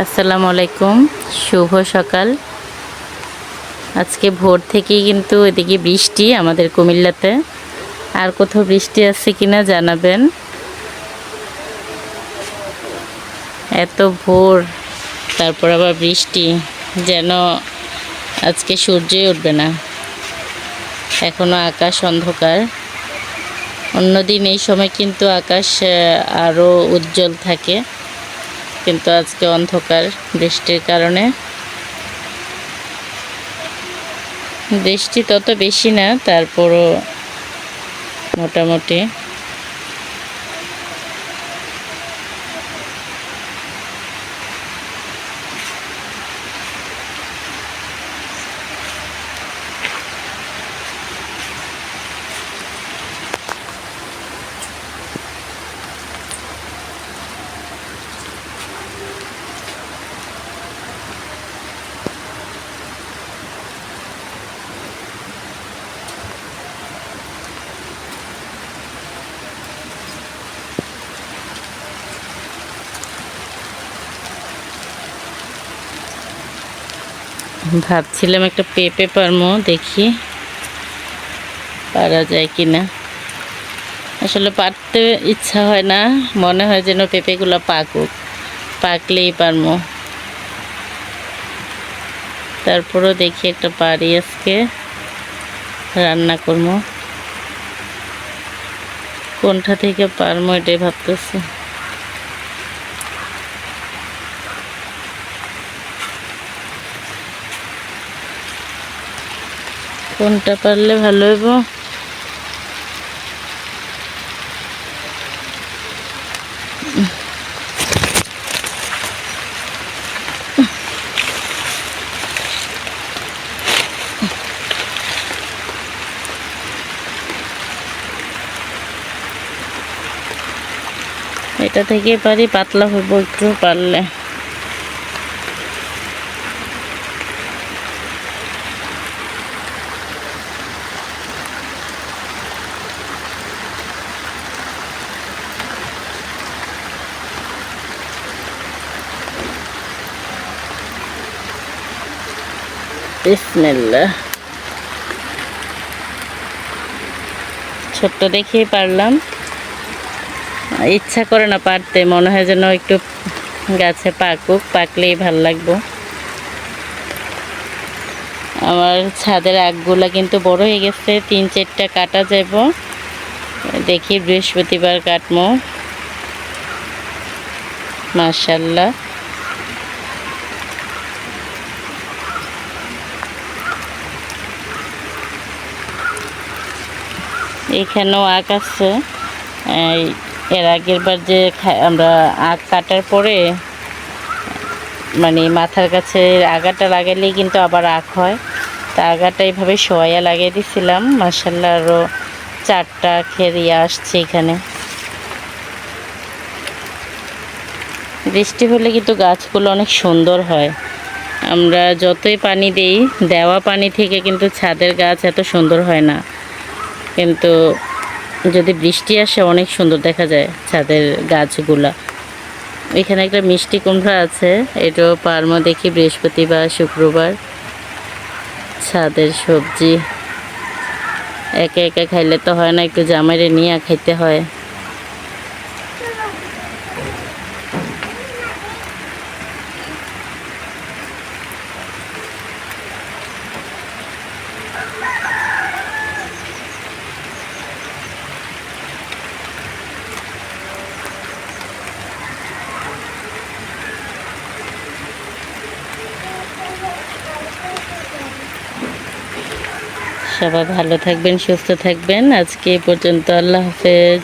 আসসালামু আলাইকুম। শুভ সকাল। আজকে ভোর থেকেই কিন্তু এদিকে বৃষ্টি আমাদের কুমিল্লাতে। আর কোথাও বৃষ্টি আছে কিনা জানাবেন। এত ভোর, তারপর আবার বৃষ্টি, যেন আজকে সূর্যই উঠবে না। এখনও আকাশ অন্ধকার। অন্যদিন এই সময় কিন্তু আকাশ আরও উজ্জ্বল থাকে। কিন্তু আজকে অন্ধকার বৃষ্টির কারণে। বৃষ্টি তত বেশি না তারপরও মোটামুটি। ভাবছিলাম একটা পেঁপে পারমো, দেখি পারা যায় কি না আসলে পারতে ইচ্ছা হয় না, মনে হয় যেন পেঁপেগুলো পাকুক, পাকলেই পারমো। তারপরও দেখি একটা পারি আজকে, রান্না করব কোনটা থেকে পারমো এটাই ভাবতেছি। কোনটা পারলে ভালো হইব? এটা থেকে পারি পাতলা হইব একটু পারলে। ছোট্ট দেখেই পারলাম। ইচ্ছা করে না পারতে, মনে হয় যেন একটু গাছে পাকুক, পাকলেই ভালো লাগবো। আমার ছাদের আগগুলা কিন্তু বড় হয়ে গেছে, তিন চারটা কাটা যাব দেখি বৃহস্পতিবার কাটমো। মার্শাল্লাহ এখানেও আছে। এই এর আগের বার যে আমরা আখ কাটার পরে মানে মাথার কাছে আগাটা লাগালেই কিন্তু আবার আখ হয়। তা আগাটা এইভাবে সোয়া লাগিয়ে দিছিলাম। মাসাল্লাহ আরও চারটা খেরিয়ে আসছে এখানে। বৃষ্টি হলে কিন্তু গাছগুলো অনেক সুন্দর হয়। আমরা যতই পানি দেই, দেওয়া পানি থেকে কিন্তু ছাদের গাছ এত সুন্দর হয় না। কিন্তু যদি বৃষ্টি আসে অনেক সুন্দর দেখা যায় ছাদের গাছগুলা। এখানে একটা মিষ্টি কুমড়া আছে, এটাও পারমো দেখি বৃহস্পতিবার, শুক্রবার। ছাদের সবজি। একা একা খাইলে তো হয় না, একটু জামাইরে নিয়ে খাইতে হয়। সবাই ভালো থাকবেন সুস্থ থাকবেন। আজকে পর্যন্ত আল্লাহ হাফেজ।